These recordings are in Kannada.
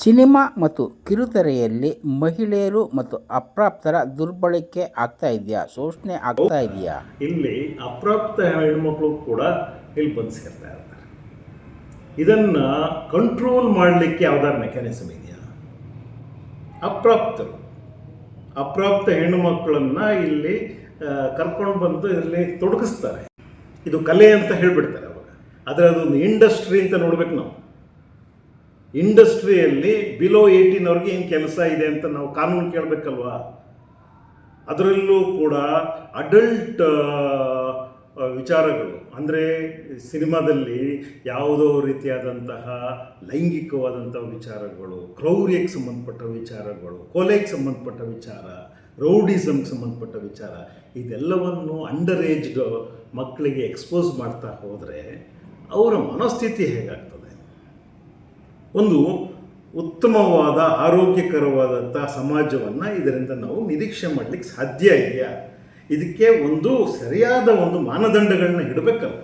ಸಿನಿಮಾ ಮತ್ತು ಕಿರುತೆರೆಯಲ್ಲಿ ಮಹಿಳೆಯರು ಮತ್ತು ಅಪ್ರಾಪ್ತರ ದುರ್ಬಳಕೆ ಆಗ್ತಾ ಇದೆಯಾ? ಶೋಷಣೆ ಆಗ್ತಾ ಇದೆಯಾ? ಇಲ್ಲಿ ಅಪ್ರಾಪ್ತ ಹೆಣ್ಮಕ್ಳು ಕೂಡ ಇಲ್ಲಿ ಬಂದು ಸೇರ್ತಾ ಇರ್ತಾರೆ. ಇದನ್ನ ಕಂಟ್ರೋಲ್ ಮಾಡಲಿಕ್ಕೆ ಯಾವ್ದಾದ್ರು ಮೆಕ್ಯಾನಿಸಮ್ ಇದೆಯಾ? ಅಪ್ರಾಪ್ತರು. ಅಪ್ರಾಪ್ತ ಹೆಣ್ಣು ಮಕ್ಕಳನ್ನ ಇಲ್ಲಿ ಕರ್ಕೊಂಡು ಬಂದು ಇಲ್ಲಿ ತೊಡಗಿಸ್ತಾರೆ. ಇದು ಕಲೆ ಅಂತ ಹೇಳ್ಬಿಡ್ತಾರೆ ಅವಾಗ. ಆದರೆ ಅದೊಂದು ಇಂಡಸ್ಟ್ರಿ ಅಂತ ನೋಡ್ಬೇಕು ನಾವು. ಇಂಡಸ್ಟ್ರಿಯಲ್ಲಿ ಬಿಲೋ ಏಯ್ಟೀನ್ ಅವ್ರಿಗೆ ಏನು ಕೆಲಸ ಇದೆ ಅಂತ ನಾವು ಕಾನೂನು ಕೇಳಬೇಕಲ್ವಾ? ಅದರಲ್ಲೂ ಕೂಡ ಅಡಲ್ಟ್ ವಿಚಾರಗಳು. ಅಂದರೆ ಸಿನಿಮಾದಲ್ಲಿ ಯಾವುದೋ ರೀತಿಯಾದಂತಹ ಲೈಂಗಿಕವಾದಂಥ ವಿಚಾರಗಳು, ಕ್ರೌರ್ಯಕ್ಕೆ ಸಂಬಂಧಪಟ್ಟ ವಿಚಾರಗಳು, ಕೊಲೆಗೆ ಸಂಬಂಧಪಟ್ಟ ವಿಚಾರ, ರೌಡಿಸಮ್ಗೆ ಸಂಬಂಧಪಟ್ಟ ವಿಚಾರ, ಇದೆಲ್ಲವನ್ನು ಅಂಡರ್ ಏಜ್ಡ್ ಮಕ್ಕಳಿಗೆ ಎಕ್ಸ್ಪೋಸ್ ಮಾಡ್ತಾ ಹೋದರೆ ಅವರ ಮನಸ್ಥಿತಿ ಹೇಗಾಗ್ತದೆ? ಒಂದು ಉತ್ತಮವಾದ ಆರೋಗ್ಯಕರವಾದಂಥ ಸಮಾಜವನ್ನು ಇದರಿಂದ ನಾವು ನಿರೀಕ್ಷೆ ಮಾಡಲಿಕ್ಕೆ ಸಾಧ್ಯ ಇದೆಯಾ? ಇದಕ್ಕೆ ಒಂದು ಸರಿಯಾದ ಒಂದು ಮಾನದಂಡಗಳನ್ನ ಇಡಬೇಕಲ್ವ?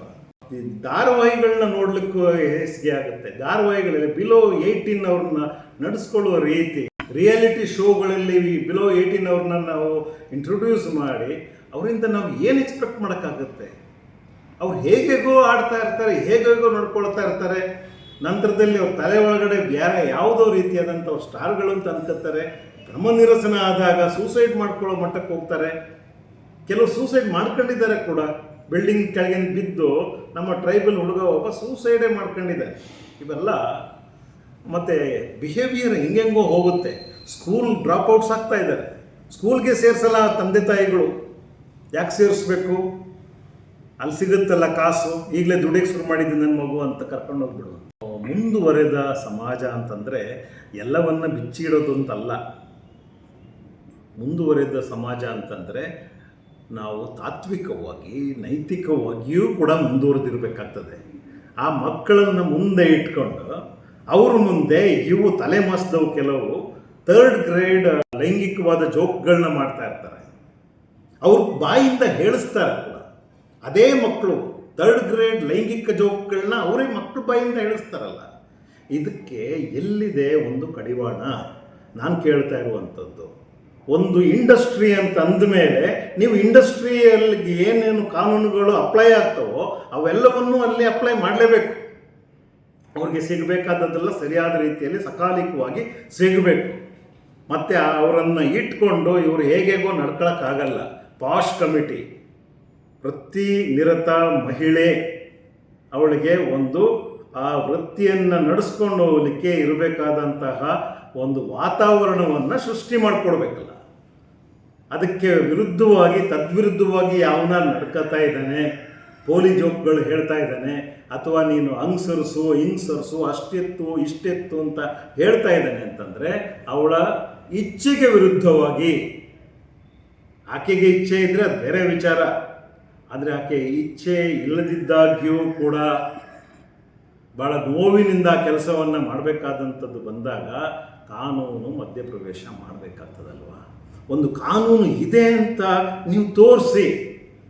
ಈ ಧಾರಾವಾಹಿಗಳನ್ನ ನೋಡ್ಲಿಕ್ಕೂ ಹೇಸಿಗೆ ಆಗುತ್ತೆ. ಧಾರಾವಾಹಿಗಳಲ್ಲಿ ಬಿಲೋ ಏಯ್ಟೀನ್ ಅವ್ರನ್ನ ನಡೆಸ್ಕೊಳ್ಳುವ ರೀತಿ ರಿಯಾಲಿಟಿ ಶೋಗಳಲ್ಲಿ ಬಿಲೋ ಏಯ್ಟೀನ್ ಅವ್ರನ್ನ ನಾವು ಇಂಟ್ರೊಡ್ಯೂಸ್ ಮಾಡಿ, ಅವರಿಂದ ನಾವು ಏನು ಎಕ್ಸ್ಪೆಕ್ಟ್ ಮಾಡೋಕ್ಕಾಗುತ್ತೆ? ಅವ್ರು ಹೇಗೆಗೋ ಆಡ್ತಾ ಇರ್ತಾರೆ, ಹೇಗೆಗೋ ನೋಡ್ಕೊಳ್ತಾ ಇರ್ತಾರೆ. ನಂತರದಲ್ಲಿ ಅವ್ರ ತಲೆ ಒಳಗಡೆ ಬೇರೆ ಯಾವುದೋ ರೀತಿಯಾದಂಥ ಅವ್ರು ಸ್ಟಾರ್ಗಳು ಅಂತ ಅನ್ಕೋತಾರೆ ಭ್ರಮನಿರಸನ ಆದಾಗ ಸೂಸೈಡ್ ಮಾಡ್ಕೊಳ್ಳೋ ಮಟ್ಟಕ್ಕೆ ಹೋಗ್ತಾರೆ. ಕೆಲವು ಸೂಸೈಡ್ ಮಾಡ್ಕೊಂಡಿದ್ದಾರೆ ಕೂಡ. ಬಿಲ್ಡಿಂಗ್ ಕೆಳಗೆ ಬಿದ್ದು ನಮ್ಮ ಟ್ರೈಬಲ್ ಹುಡುಗ ಒಬ್ಬ ಸೂಸೈಡೇ ಮಾಡ್ಕೊಂಡಿದೆ. ಇವೆಲ್ಲ ಮತ್ತು ಬಿಹೇವಿಯರ್ ಹೆಂಗೆಂಗೋ ಹೋಗುತ್ತೆ. ಸ್ಕೂಲ್ ಡ್ರಾಪ್ ಔಟ್ಸ್ ಆಗ್ತಾ ಇದ್ದಾರೆ ಸ್ಕೂಲ್ಗೆ ಸೇರಿಸಲ್ಲ ತಂದೆ ತಾಯಿಗಳು. ಯಾಕೆ ಸೇರಿಸ್ಬೇಕು? ಅಲ್ಲಿ ಸಿಗುತ್ತಲ್ಲ ಕಾಸು, ಈಗಲೇ ದುಡಿಯಕ್ಕೆ ಶುರು ಮಾಡಿದ್ದು ನನ್ನ ಮಗು ಅಂತ ಕರ್ಕೊಂಡು ಹೋಗ್ಬಿಡು. ಮುಂದುವರೆದ ಸಮಾಜ ಅಂತಂದರೆ ಎಲ್ಲವನ್ನ ಬಿಚ್ಚಿಡೋದು ಅಂತಲ್ಲ ಮುಂದುವರೆದ ಸಮಾಜ ಅಂತಂದರೆ ನಾವು ತಾತ್ವಿಕವಾಗಿ, ನೈತಿಕವಾಗಿಯೂ ಕೂಡ ಮುಂದುವರೆದಿರಬೇಕಾಗ್ತದೆ. ಆ ಮಕ್ಕಳನ್ನು ಮುಂದೆ ಇಟ್ಕೊಂಡು, ಅವ್ರ ಮುಂದೆ ಇವು ತಲೆ ಮಾಸಿದವು ಕೆಲವು ಥರ್ಡ್ ಗ್ರೇಡ್ ಲೈಂಗಿಕವಾದ ಜೋಕ್ಗಳನ್ನ ಮಾಡ್ತಾ ಇರ್ತಾರೆ. ಅವ್ರ ಬಾಯಿಂದ ಹೇಳಿಸ್ತಾರೆ. ಅದೇ ಮಕ್ಕಳು ಥರ್ಡ್ ಗ್ರೇಡ್ ಲೈಂಗಿಕ ಜೋಕ್ಗಳನ್ನ ಅವರೇ ಮಕ್ಕಳು ಬಾಯಿಂದ ಹೇಳಿಸ್ತಾರಲ್ಲ ಇದಕ್ಕೆ ಎಲ್ಲಿದೆ ಒಂದು ಕಡಿವಾಣ? ನಾನು ಕೇಳ್ತಾ ಇರುವಂಥದ್ದು ಒಂದು ಇಂಡಸ್ಟ್ರಿ ಅಂತ ಅಂದಮೇಲೆ ನೀವು ಇಂಡಸ್ಟ್ರಿಯಲ್ಲಿ ಏನೇನು ಕಾನೂನುಗಳು ಅಪ್ಲೈ ಆಗ್ತವೋ ಅವೆಲ್ಲವನ್ನೂ ಅಲ್ಲಿ ಅಪ್ಲೈ ಮಾಡಲೇಬೇಕು. ಅವ್ರಿಗೆ ಸಿಗಬೇಕಾದದ್ದೆಲ್ಲ ಸರಿಯಾದ ರೀತಿಯಲ್ಲಿ ಸಕಾಲಿಕವಾಗಿ ಸಿಗಬೇಕು. ಮತ್ತು ಅವರನ್ನು ಇಟ್ಕೊಂಡು ಇವರು ಹೇಗೇಗೋ ನಡ್ಕೊಳಕ್ಕಾಗಲ್ಲ. ಪಾಶ್ ಕಮಿಟಿ ವೃತ್ತಿ ನಿರತ ಮಹಿಳೆ ಅವಳಿಗೆ ಒಂದು, ಆ ವೃತ್ತಿಯನ್ನು ನಡೆಸ್ಕೊಂಡು ಹೋಗಲಿಕ್ಕೆ ಇರಬೇಕಾದಂತಹ ಒಂದು ವಾತಾವರಣವನ್ನು ಸೃಷ್ಟಿ ಮಾಡಿಕೊಡ್ಬೇಕಲ್ಲ. ಅದಕ್ಕೆ ವಿರುದ್ಧವಾಗಿ, ತದ್ವಿರುದ್ಧವಾಗಿ ಯಾವನ ನಡ್ಕೋತಾ ಇದ್ದಾನೆ, ಪೋಲಿ ಜೋಕ್ಗಳು ಹೇಳ್ತಾ ಇದ್ದಾನೆ, ಅಥವಾ ನೀನು ಅಂಗ್ಸರಿಸು ಹಿಂಗ್ಸರಿಸು ಹಿಂಗ್ ಸರಿಸು ಅಷ್ಟೆತ್ತು, ಇಷ್ಟೆತ್ತು ಅಂತ ಹೇಳ್ತಾ ಇದ್ದಾನೆ ಅಂತಂದರೆ, ಅವಳ ಇಚ್ಛೆಗೆ ವಿರುದ್ಧವಾಗಿ, ಆಕೆಗೆ ಇಚ್ಛೆ ಇದ್ದರೆ ಅದು ಬೇರೆ ವಿಚಾರ. ಆದರೆ ಆಕೆ ಇಚ್ಛೆ ಇಲ್ಲದಿದ್ದಾಗ್ಯೂ ಕೂಡ ಭಾಳ ನೋವಿನಿಂದ ಕೆಲಸವನ್ನು ಮಾಡಬೇಕಾದಂಥದ್ದು ಬಂದಾಗ ಕಾನೂನು ಮಧ್ಯಪ್ರವೇಶ ಮಾಡಬೇಕಾಗ್ತದಲ್ವ? ಒಂದು ಕಾನೂನು ಇದೆ ಅಂತ ನೀವು ತೋರಿಸಿ.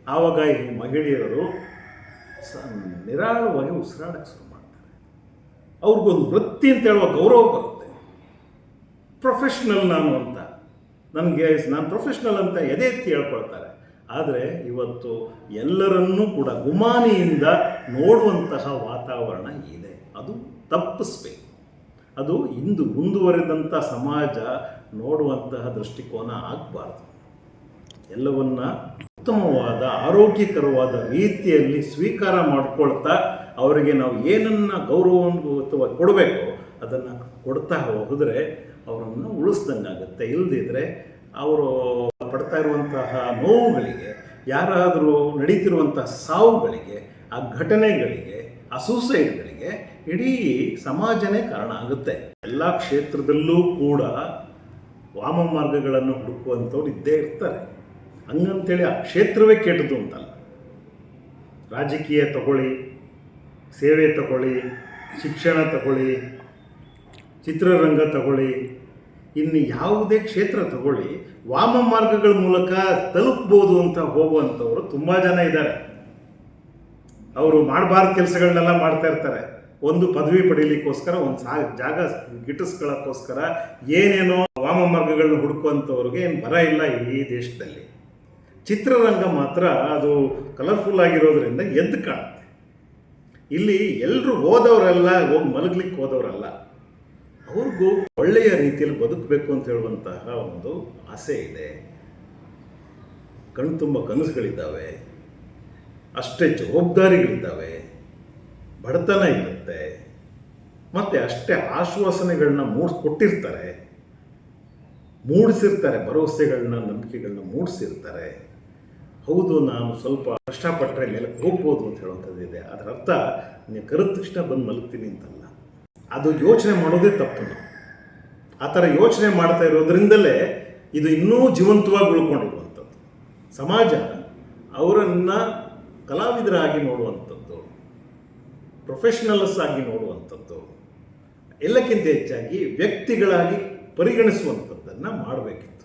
ಆವಾಗ ಈ ಮಹಿಳೆಯರು ಸ ನಿರಾಳವಾಗಿ ಉಸಿರಾಡಕ್ಕೆ ಶುರು ಮಾಡ್ತಾರೆ. ಅವ್ರಿಗೊಂದು ವೃತ್ತಿ ಅಂತ ಹೇಳುವ ಗೌರವ ಬರುತ್ತೆ. ಪ್ರೊಫೆಷ್ನಲ್ ನಾನು ಅಂತ. ನನಗೆ ನಾನು ಪ್ರೊಫೆಷ್ನಲ್ ಅಂತ ಎದೆ ಎತ್ತಿ ಹೇಳ್ಕೊಳ್ತಾರೆ. ಆದರೆ ಇವತ್ತು ಎಲ್ಲರನ್ನೂ ಕೂಡ ಗುಮಾನಿಯಿಂದ ನೋಡುವಂತಹ ವಾತಾವರಣ ಇದೆ. ಅದು ತಪ್ಪಿಸ್ಬೇಕು. ಅದು ಇಂದು ಮುಂದುವರೆದಂಥ ಸಮಾಜ ನೋಡುವಂತಹ ದೃಷ್ಟಿಕೋನ ಆಗಬಾರ್ದು. ಎಲ್ಲವನ್ನ ಉತ್ತಮವಾದ, ಆರೋಗ್ಯಕರವಾದ ರೀತಿಯಲ್ಲಿ ಸ್ವೀಕಾರ ಮಾಡಿಕೊಳ್ತಾ ಅವರಿಗೆ ನಾವು ಏನನ್ನು ಅಥವಾ ಕೊಡಬೇಕು ಅದನ್ನು ಕೊಡ್ತಾ ಹೋದರೆ ಅವರನ್ನು ಉಳಿಸ್ದಂಗಾಗುತ್ತೆ. ಇಲ್ಲದಿದ್ದರೆ ಅವರು ಪಡ್ತಾ ಇರುವಂತಹ ನೋವುಗಳಿಗೆ, ಯಾರಾದರೂ ನಡೀತಿರುವಂತಹ ಸಾವುಗಳಿಗೆ, ಆ ಘಟನೆಗಳಿಗೆ ಆ ಸೂಸೈಡ್ಗಳಿಗೆ ಇಡೀ ಸಮಾಜನೇ ಕಾರಣ ಆಗುತ್ತೆ. ಎಲ್ಲ ಕ್ಷೇತ್ರದಲ್ಲೂ ಕೂಡ ವಾಮ ಮಾರ್ಗಗಳನ್ನು ಹುಡುಕುವಂಥವ್ರು ಇದ್ದೇ ಇರ್ತಾರೆ. ಹಂಗಂತೇಳಿ ಆ ಕ್ಷೇತ್ರವೇ ಕೆಟ್ಟದು ಅಂತಲ್ಲ. ರಾಜಕೀಯ ತಗೊಳ್ಳಿ, ಸೇವೆ ತಗೊಳ್ಳಿ, ಶಿಕ್ಷಣ ತಗೊಳ್ಳಿ, ಚಿತ್ರರಂಗ ತಗೊಳ್ಳಿ ಇನ್ನು ಯಾವುದೇ ಕ್ಷೇತ್ರ ತಗೊಳ್ಳಿ, ವಾಮ ಮಾರ್ಗಗಳ ಮೂಲಕ ತಲುಪ್ಬೋದು ಅಂತ ಹೋಗುವಂಥವ್ರು ತುಂಬ ಜನ ಇದ್ದಾರೆ. ಅವರು ಮಾಡಬಾರ್ದು ಕೆಲಸಗಳನ್ನೆಲ್ಲ ಮಾಡ್ತಾ ಇರ್ತಾರೆ. ಒಂದು ಪದವಿ ಪಡೀಲಿಕ್ಕೋಸ್ಕರ, ಒಂದು ಸಾ, ಜಾಗ ಗಿಟ್ಟಿಸ್ಕೊಳ್ಳೋಕ್ಕೋಸ್ಕರ ಏನೇನೋ ವಾಮ ಮಾರ್ಗಗಳನ್ನ ಹುಡುಕುವಂಥವ್ರಿಗೆ ಏನು ಬರ ಇಲ್ಲ ಈ ದೇಶದಲ್ಲಿ. ಚಿತ್ರರಂಗ ಮಾತ್ರ ಅದು ಕಲರ್ಫುಲ್ ಆಗಿರೋದ್ರಿಂದ ಎದ್ದು ಕಾಣುತ್ತೆ? ಇಲ್ಲಿ ಎಲ್ಲರೂ ಹೋದವರೆಲ್ಲ ಹೋಗಿ ಮಲಗ್ಲಿಕ್ಕೆ ಹೋದವರಲ್ಲ. ಅವ್ರಿಗೂ ಒಳ್ಳೆಯ ರೀತಿಯಲ್ಲಿ ಬದುಕಬೇಕು ಅಂತ ಹೇಳುವಂತಹ ಒಂದು ಆಸೆ ಇದೆ. ಕಣ್ತುಂಬ ಕನಸುಗಳಿದ್ದಾವೆ. ಅಷ್ಟೇ ಜವಾಬ್ದಾರಿಗಳಿದ್ದಾವೆ. ಬಡತನ ಇರುತ್ತೆ. ಮತ್ತು ಅಷ್ಟೇ ಆಶ್ವಾಸನೆಗಳನ್ನ ಮೂಡಿಸ್ಕೊಟ್ಟಿರ್ತಾರೆ ಮೂಡಿಸಿರ್ತಾರೆ ಭರವಸೆಗಳನ್ನ ನಂಬಿಕೆಗಳನ್ನ ಮೂಡಿಸಿರ್ತಾರೆ. ಹೌದು, ನಾನು ಸ್ವಲ್ಪ ಕಷ್ಟಪಟ್ಟರೆ ಮೇಲೆ ಹೋಗ್ಬೋದು ಅಂತ ಹೇಳುವಂಥದ್ದು ಇದೆ ಅದರ ಅರ್ಥ, ನೀವು ಕರೆದ ತಕ್ಷಣ ಬಂದು ಮಲಗ್ತೀನಿ ಅಂತಲ್ಲ. ಅದು ಯೋಚನೆ ಮಾಡೋದೇ ತಪ್ಪು. ಆ ಥರ ಯೋಚನೆ ಮಾಡ್ತಾ ಇರೋದ್ರಿಂದಲೇ ಇದು ಇನ್ನೂ ಜೀವಂತವಾಗಿ ಉಳ್ಕೊಂಡಿರುವಂಥದ್ದು. ಸಮಾಜ ಅವರನ್ನು ಕಲಾವಿದರಾಗಿ ನೋಡುವಂಥದ್ದು ಪ್ರೊಫೆಷನಲ್ಸ್ ಆಗಿ ನೋಡುವಂಥದ್ದು, ಎಲ್ಲಕ್ಕಿಂತ ಹೆಚ್ಚಾಗಿ ವ್ಯಕ್ತಿಗಳಾಗಿ ಪರಿಗಣಿಸುವಂಥದ್ದನ್ನು ಮಾಡಬೇಕಿತ್ತು.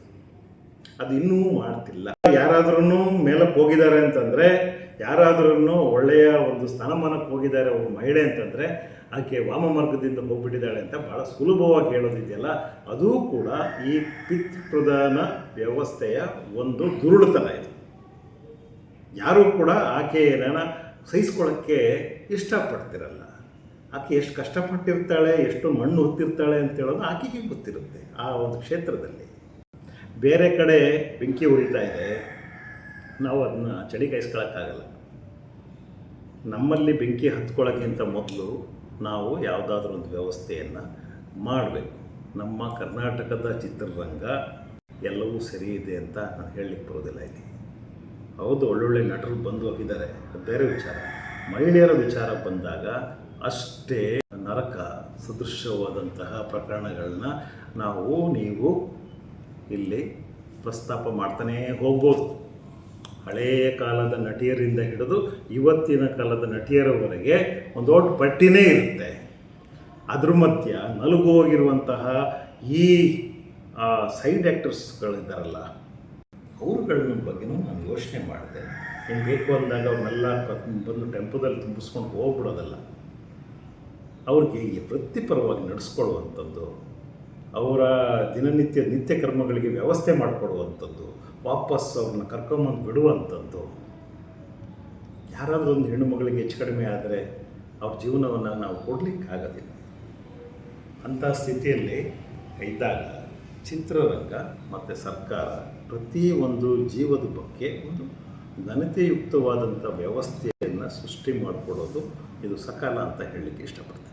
ಅದು ಇನ್ನೂ ಮಾಡ್ತಿಲ್ಲ ಯಾರಾದ್ರೂ ಮೇಲಕ್ಕೆ ಹೋಗಿದ್ದಾರೆ ಅಂತಂದರೆ ಯಾರಾದ್ರೂ ಒಳ್ಳೆಯ ಒಂದು ಸ್ಥಾನಮಾನಕ್ಕೆ ಹೋಗಿದ್ದಾರೆ ಒಬ್ಬ ಮಹಿಳೆ ಅಂತಂದರೆ, ಆಕೆ ವಾಮ ಮಾರ್ಗದಿಂದ ಹೋಗ್ಬಿಟ್ಟಿದ್ದಾಳೆ ಅಂತ ಭಾಳ ಸುಲಭವಾಗಿ ಹೇಳೋದಿದೆಯಲ್ಲ. ಅದೂ ಕೂಡ ಈ ಪಿತ್ ಪ್ರಧಾನ ವ್ಯವಸ್ಥೆಯ ಒಂದು ದುರುಳುತನ ಇದು. ಯಾರೂ ಕೂಡ ಆಕೆಯನ್ನ ಸಹಿಸ್ಕೊಳ್ಳೋಕ್ಕೆ ಇಷ್ಟಪಡ್ತಿರಲ್ಲ. ಆಕೆ ಎಷ್ಟು ಕಷ್ಟಪಟ್ಟಿರ್ತಾಳೆ, ಎಷ್ಟು ಮಣ್ಣು ಹೊತ್ತಿರ್ತಾಳೆ ಅಂತ ಹೇಳೋದು ಆಕೆಗೆ ಗೊತ್ತಿರುತ್ತೆ ಆ ಒಂದು ಕ್ಷೇತ್ರದಲ್ಲಿ. ಬೇರೆ ಕಡೆ ಬೆಂಕಿ ಉರಿತಾ ಇದೆ, ನಾವು ಅದನ್ನ ಚಳಿ ಕಾಯಿಸ್ಕೊಳಕ್ಕಾಗಲ್ಲ. ನಮ್ಮಲ್ಲಿ ಬೆಂಕಿ ಹತ್ಕೊಳ್ಳೋಕ್ಕಿಂತ ಮೊದಲು ನಾವು ಯಾವುದಾದ್ರೂ ಒಂದು ವ್ಯವಸ್ಥೆಯನ್ನು ಮಾಡಬೇಕು. ನಮ್ಮ ಕರ್ನಾಟಕದ ಚಿತ್ರರಂಗ ಎಲ್ಲವೂ ಸರಿ ಇದೆ ಅಂತ ನಾನು ಹೇಳಲಿಕ್ಕೆ ಬರೋದಿಲ್ಲ ಇಲ್ಲಿ. ಹೌದು, ಒಳ್ಳೊಳ್ಳೆ ನಟರು ಬಂದು ಹೋಗಿದ್ದಾರೆ. ಅದು ಬೇರೆ ವಿಚಾರ. ಮಹಿಳೆಯರ ವಿಚಾರ ಬಂದಾಗ ಅಷ್ಟೇ ನರಕ ಸದೃಶವಾದಂತಹ ಪ್ರಕರಣಗಳನ್ನ ನಾವು, ನೀವು ಇಲ್ಲಿ ಪ್ರಸ್ತಾಪ ಮಾಡ್ತಾನೇ ಹೋಗ್ಬೋದು. ಹಳೆಯ ಕಾಲದ ನಟಿಯರಿಂದ ಹಿಡಿದು ಇವತ್ತಿನ ಕಾಲದ ನಟಿಯರವರೆಗೆ ಒಂದು ದೊಡ್ಡ ಪಟ್ಟಿನೇ ಇರುತ್ತೆ. ಅದ್ರ ಮಧ್ಯ ನಲುಗು ಹೋಗಿರುವಂತಹ ಈ ಸೈಡ್ ಆ್ಯಕ್ಟರ್ಸ್ಗಳಿದ್ದಾರಲ್ಲ ಅವ್ರುಗಳ ಬಗ್ಗೆನೂ ನಾನು ಯೋಚನೆ ಮಾಡಿದೆ. ಹಿಂಗೆ ಬೇಕು ಅಂದಾಗ ಅವ್ರನ್ನೆಲ್ಲ ಬಂದು ಟೆಂಪೋದಲ್ಲಿ ತುಂಬಿಸ್ಕೊಂಡು ಹೋಗ್ಬಿಡೋದಲ್ಲ. ಅವ್ರಿಗೆ ವೃತ್ತಿಪರವಾಗಿ ನಡೆಸ್ಕೊಳ್ಳುವಂಥದ್ದು ಅವರ ದಿನನಿತ್ಯ ನಿತ್ಯ ಕರ್ಮಗಳಿಗೆ ವ್ಯವಸ್ಥೆ ಮಾಡಿಕೊಡುವಂಥದ್ದು, ವಾಪಸ್ ಅವ್ರನ್ನ ಕರ್ಕೊಂಬಂದು ಬಿಡುವಂಥದ್ದು. ಯಾರಾದರೂ ಒಂದು ಹೆಣ್ಣು ಮಗಳಿಗೆ ಹೆಚ್ಚು ಕಡಿಮೆ ಆದರೆ ಅವ್ರ ಜೀವನವನ್ನು ನಾವು ಕೊಡಲಿಕ್ಕಾಗೋದಿಲ್ಲ. ಅಂಥ ಸ್ಥಿತಿಯಲ್ಲಿ ಇದ್ದಾಗ ಚಿತ್ರರಂಗ ಮತ್ತು ಸರ್ಕಾರ ಪ್ರತಿ ಒಂದು ಜೀವದ ಬಗ್ಗೆ ಒಂದು ಘನತೆಯುಕ್ತವಾದಂಥ ವ್ಯವಸ್ಥೆಯನ್ನು ಸೃಷ್ಟಿ ಮಾಡಿಕೊಡೋದು ಇದು ಸಕಾಲ ಅಂತ ಹೇಳಲಿಕ್ಕೆ ಇಷ್ಟಪಡ್ತೀನಿ.